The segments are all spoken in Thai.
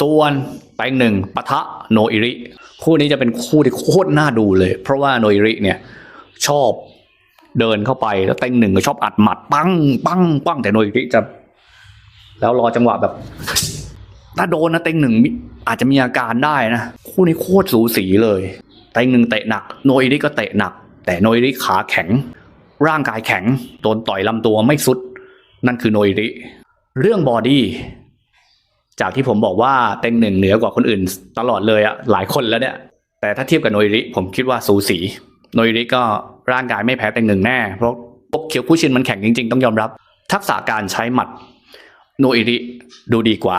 ส่วนแปงหนึ่งปะทะโนอิริ คู่นี้จะเป็นคู่ที่โคตรน่าดูเลย เพราะว่าโนอิริเนี่ยชอบเดินเข้าไปแล้วแตงหนึ่งก็ชอบอัดหมัดปังปังปังแต่โนอิริจะ แล้วรอจังหวะแบบ ถ้าโดนนะเต็งหนึ่งอาจจะมีอาการได้นะ คู่นี้โคตรสูสีเลยเต็งหนึ่งเตะหนักโนอิริก็เตะหนัก แต่โนอิริขาแข็ง ร่างกายแข็งโดนต่อยลำตัวไม่สุด นั่นคือโนอิริ เรื่องบอดี้ จากที่ผมบอกว่าเต็งหนึ่งเหนือกว่าคนอื่น ตลอดเลยอะหลายคนแล้วเนี่ย แต่ถ้าเทียบกับโนอิริ ผมคิดว่าสูสีโนอิริก็ร่างกายไม่แพ้เต็งหนึ่งแน่ เพราะพวกเคียวคู่ชินมันแข็งจริง ๆ ต้องยอมรับ ทักษะการใช้หมัด โนอิริดูดีกว่า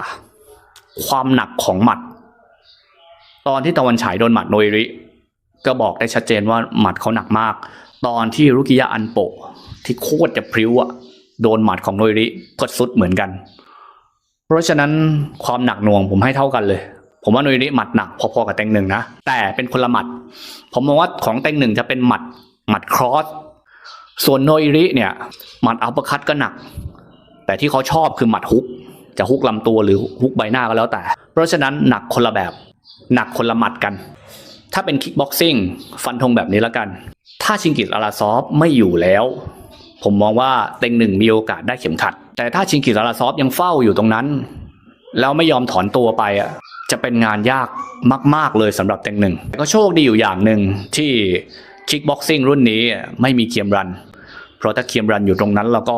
ความหนักของหมัด ตอนที่ตะวันฉายโดนหมัดโนอิริ ก็บอกได้ชัดเจนว่าหมัดเขาหนักมาก ตอนที่รุกิยะอันโปะที่โคตรจะพริ้วอะโดนหมัดของโนอิริก็สุดเหมือนกัน เพราะฉะนั้นความหนักหน่วงผมให้เท่ากันเลย ผมว่าโนอิริหมัดหนักพอๆกับเต็งหนึ่งนะแต่เป็นคนละหมัด ผมมองว่าของเต็งหนึ่งจะเป็นหมัดหมัดครอสส่วนโนอิริเนี่ยหมัดอัปเปอร์คัตก็หนัก แต่ที่เขาชอบคือหมัดฮุก จะฮุกลำตัวหรือฮุกใบหน้าก็แล้วแต่ เพราะฉะนั้นหนักคนละแบบ หนักคนละหมัดกัน ถ้าเป็นคิกบ็อกซิ่งฟันธงแบบนี้แล้วกัน ถ้าชิงกิตอาราซอฟไม่อยู่แล้ว ผมมองว่าเต็งหนึ่งมีโอกาสได้เข็มขัด แต่ถ้าชิงกิตอาราซอฟยังเฝ้าอยู่ตรงนั้น แล้วไม่ยอมถอนตัวไปอะจะเป็นงานยากมาก ๆ เลยสำหรับเต็งหนึ่งแต่ก็โชคดีอยู่อย่างหนึ่งที่คิกบ็อกซิ่งรุ่นนี้ไม่มีเคียมรัน เพราะถ้าเคียมรันอยู่ตรงนั้นแล้วก็